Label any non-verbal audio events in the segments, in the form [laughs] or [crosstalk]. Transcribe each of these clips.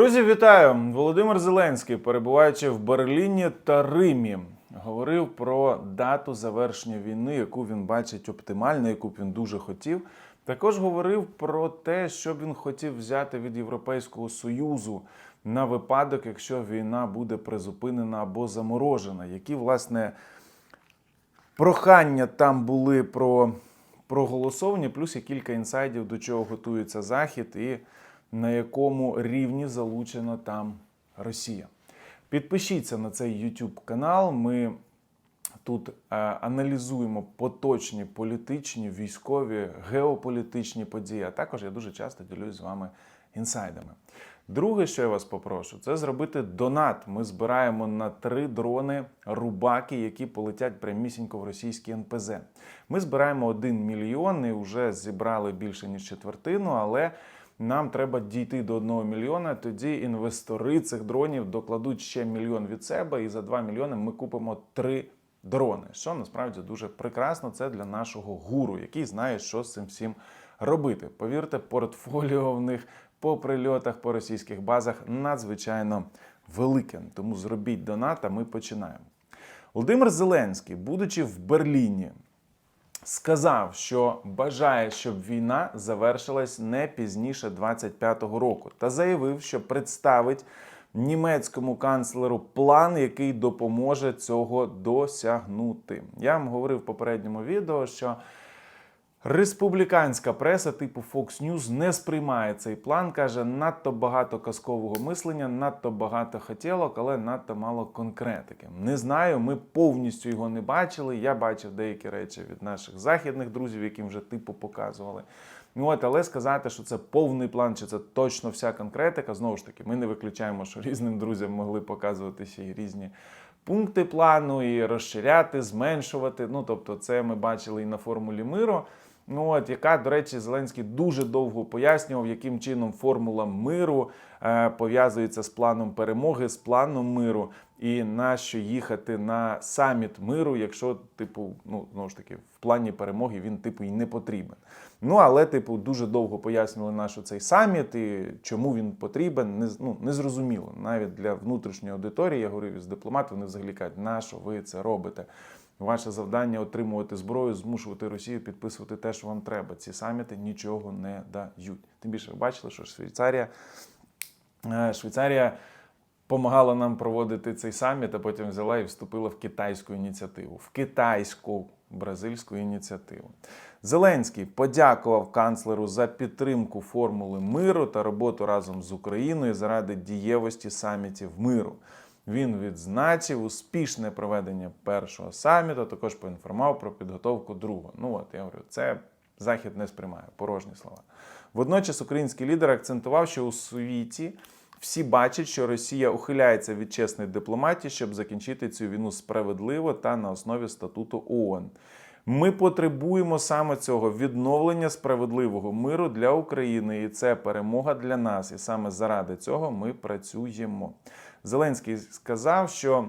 Друзі, вітаю! Володимир Зеленський, перебуваючи в Берліні та Римі, говорив про дату завершення війни, яку він бачить оптимально, яку б він дуже хотів. Також говорив про те, що б він хотів взяти від Європейського Союзу на випадок, якщо війна буде призупинена або заморожена. Які власне прохання там були про проголосовані, плюс є кілька інсайдів, до чого готується Захід і на якому рівні залучена там Росія. Підпишіться на цей YouTube канал. Ми тут е, аналізуємо поточні політичні, військові, геополітичні події. А також я дуже часто ділюсь з вами інсайдами. Друге, що я вас попрошу, це зробити донат. Ми збираємо на три дрони рубаки, які полетять прямісінько в російські НПЗ. Ми збираємо 1 мільйон і вже зібрали більше ніж четвертину, але нам треба дійти до 1 мільйона. Тоді інвестори цих дронів докладуть ще мільйон від себе, і за 2 мільйони ми купимо три дрони. Що насправді дуже прекрасно. Це для нашого гуру, який знає, що з цим всім робити. Повірте, портфоліо в них по прильотах по російських базах надзвичайно велике. Тому зробіть донат, а ми починаємо. Володимир Зеленський, будучи в Берліні, сказав, що бажає, щоб війна завершилась не пізніше 25-го року, та заявив, що представить німецькому канцлеру план, який допоможе цього досягнути. Я вам говорив в попередньому відео, що Республіканська преса типу Fox News не сприймає цей план. каже, надто багато казкового мислення, надто багато хотілок, але надто мало конкретики. Не знаю, ми повністю його не бачили. Я бачив деякі речі від наших західних друзів, яким вже типу показували. Ну от, але сказати, що це повний план, чи це точно вся конкретика, знову ж таки, ми не виключаємо, що різним друзям могли показувати ще й різні пункти плану, і розширяти, зменшувати. Ну тобто, це ми бачили і на формулі миру. Ну от яка, до речі, Зеленський дуже довго пояснював, яким чином формула миру е, пов'язується з планом перемоги, з планом миру, і нащо їхати на саміт миру, якщо, типу, ну знову ж таки, в плані перемоги він типу і не потрібен. Ну але, типу, дуже довго пояснювали нашу цей саміт і чому він потрібен, не ну, незрозуміло. Навіть для внутрішньої аудиторії я говорив із дипломатом, вони взагалі кажуть, на що ви це робите? Ваше завдання отримувати зброю, змушувати Росію підписувати те, що вам треба. Ці саміти нічого не дають. Тим більше ви бачили, що Швейцарія, е, Швейцарія допомагала нам проводити цей саміт, а потім взяла і вступила в китайську ініціативу, в китайську бразильську ініціативу. Зеленський подякував канцлеру за підтримку формули миру та роботу разом з Україною заради дієвості самітів миру. Він відзначив успішне проведення першого саміту, також поінформував про підготовку другого. Ну от я говорю, це захід не сприймає, порожні слова. Водночас український лідер акцентував, що у світі всі бачать, що Росія ухиляється від чесної дипломатії, щоб закінчити цю війну справедливо та на основі статуту ООН. Ми потребуємо саме цього відновлення справедливого миру для України, і це перемога для нас. І саме заради цього ми працюємо. Зеленський сказав, що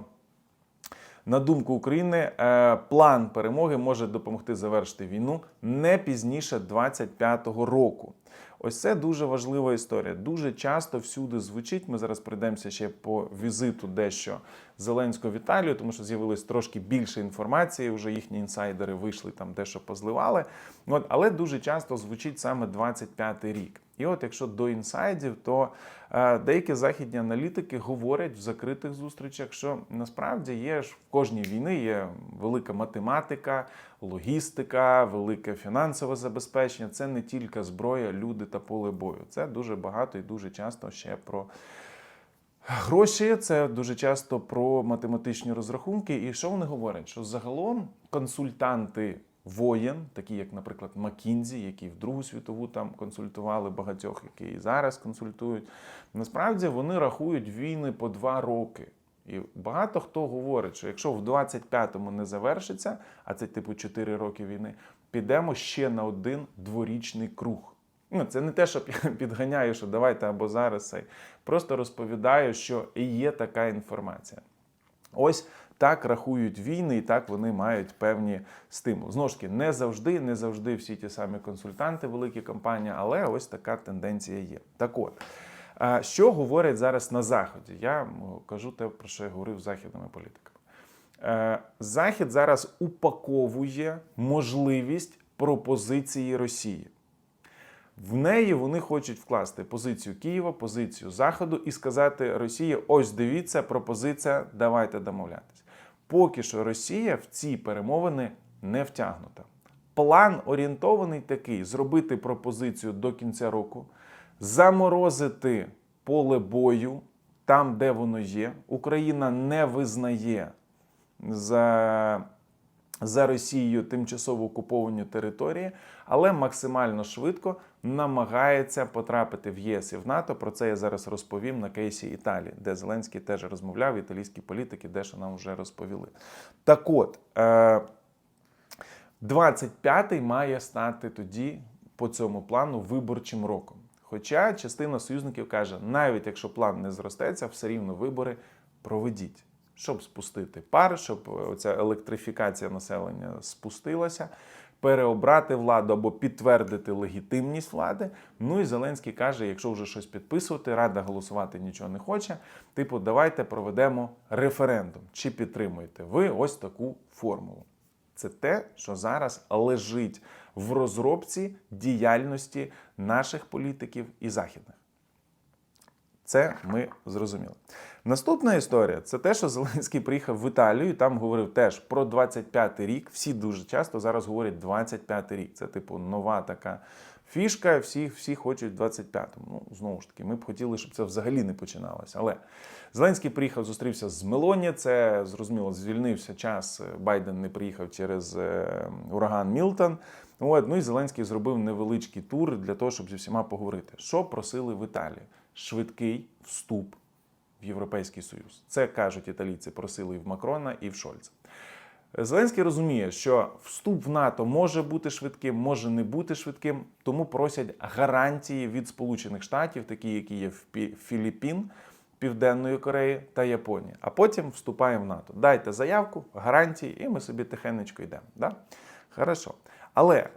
на думку України, е, план перемоги може допомогти завершити війну не пізніше 25-го року. Ось це дуже важлива історія. Дуже часто всюди звучить. Ми зараз прийдемося ще по візиту дещо Зеленського в Італію, тому що з'явилось трошки більше інформації. Вже їхні інсайдери вийшли там, дещо позливали. От, але дуже часто звучить саме 25-й рік. І от якщо до інсайдів, то е, деякі західні аналітики говорять в закритих зустрічах, що насправді є ж в кожній війни є велика математика, логістика, велике фінансове забезпечення. Це не тільки зброя, люди та поле бою. Це дуже багато і дуже часто ще про. Гроші це дуже часто про математичні розрахунки. І що вони говорять? Що загалом консультанти воєн, такі як, наприклад, Макінзі, які в Другу світову там консультували багатьох, які і зараз консультують, насправді вони рахують війни по два роки. І багато хто говорить, що якщо в 25-му не завершиться, а це типу 4 роки війни, підемо ще на один дворічний круг. Ну, це не те, що я [laughs] підганяю, що давайте або зараз цей. Просто розповідаю, що є така інформація. Ось так рахують війни, і так вони мають певні стимули. Знову ж таки, не завжди, не завжди всі ті самі консультанти, великі компанії, але ось така тенденція є. Так от. Що говорять зараз на Заході? Я кажу те, про що я говорив з західними політиками. Е, Захід зараз упаковує можливість пропозиції Росії. В неї вони хочуть вкласти позицію Києва, позицію Заходу і сказати Росії: ось дивіться, пропозиція, давайте домовлятись. Поки що Росія в ці перемовини не втягнута. План орієнтований такий: зробити пропозицію до кінця року, заморозити поле бою там, де воно є. Україна не визнає за за Росією тимчасово окуповані території, але максимально швидко намагається потрапити в ЄС і в НАТО. Про це я зараз розповім на кейсі Італії, де Зеленський теж розмовляв, італійські політики дещо нам вже розповіли. Так от, е, 25-й має стати тоді по цьому плану виборчим роком. Хоча частина союзників каже, навіть якщо план не зростеться, все рівно вибори проведіть щоб спустити пар, щоб оця електрифікація населення спустилася, переобрати владу або підтвердити легітимність влади. Ну і Зеленський каже: якщо вже щось підписувати, рада голосувати нічого не хоче. Типу, давайте проведемо референдум. Чи підтримуєте ви ось таку формулу? Це те, що зараз лежить в розробці діяльності наших політиків і західних. Це ми зрозуміли. Наступна історія це те, що Зеленський приїхав в Італію і там говорив теж про 25-й рік. Всі дуже часто зараз говорять 25-й рік. Це типу нова така фішка. Всі всі хочуть 25-му. Ну знову ж таки, ми б хотіли, щоб це взагалі не починалося. Але Зеленський приїхав, зустрівся з Мелоні. Це зрозуміло, звільнився час. Байден не приїхав через е, ураган Мілтон. От, ну і Зеленський зробив невеличкий тур для того, щоб зі всіма поговорити. Що просили в Італії? Швидкий вступ в Європейський Союз. Це кажуть італійці, просили і в Макрона, і в Шольца. Зеленський розуміє, що вступ в НАТО може бути швидким, може не бути швидким, тому просять гарантії від Сполучених Штатів, такі, які є в Філіппін, Південної Кореї та Японії. А потім вступаємо в НАТО. Дайте заявку, гарантії, і ми собі тихенечко йдемо. Да? Хорошо. Але е,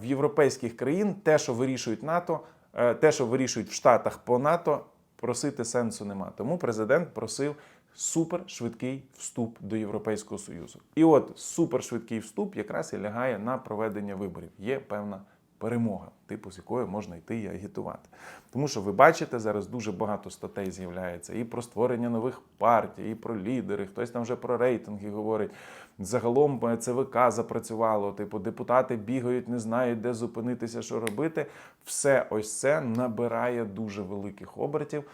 в європейських країн те, що вирішують НАТО, е, те, що вирішують в Штатах по НАТО, просити сенсу нема. Тому президент просив супершвидкий вступ до Європейського Союзу. І от супершвидкий вступ якраз і лягає на проведення виборів. Є певна перемога, типу з якою можна йти і агітувати. Тому що ви бачите, зараз дуже багато статей з'являється і про створення нових партій, і про лідери. Хтось там вже про рейтинги говорить. Загалом е, ЦВК запрацювало. Типу, депутати бігають, не знають, де зупинитися, що робити. Все ось це набирає дуже великих обертів.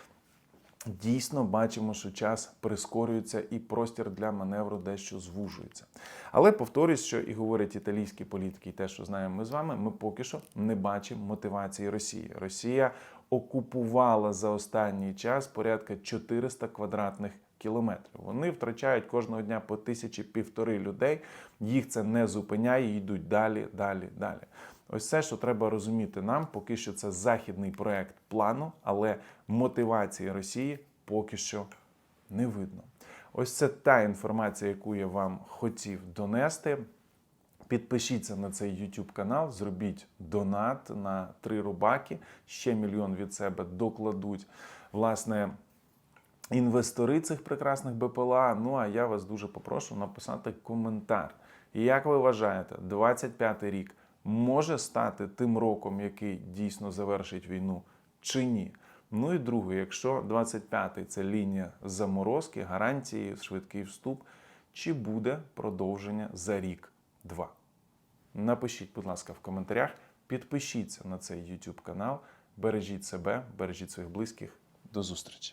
Дійсно бачимо, що час прискорюється і простір для маневру дещо звужується. Але повторюсь, що і говорять італійські політики, і те, що знаємо ми з вами, ми поки що не бачимо мотивації Росії. Росія окупувала за останній час порядка 400 квадратних кілометрів. Вони втрачають кожного дня по тисячі півтори людей. Їх це не зупиняє, йдуть далі, далі, далі. Ось це, що треба розуміти нам, поки що це західний проект плану, але мотивації Росії поки що не видно. Ось це та інформація, яку я вам хотів донести. Підпишіться на цей YouTube канал, зробіть донат на три рубаки. Ще мільйон від себе докладуть. Власне, інвестори цих прекрасних БПЛА. Ну а я вас дуже попрошу написати коментар. І як ви вважаєте, 25-й рік може стати тим роком, який дійсно завершить війну, чи ні? Ну і друге, якщо 25-й це лінія заморозки, гарантії, швидкий вступ, чи буде продовження за рік-два? Напишіть, будь ласка, в коментарях, підпишіться на цей YouTube канал, бережіть себе, бережіть своїх близьких. До зустрічі!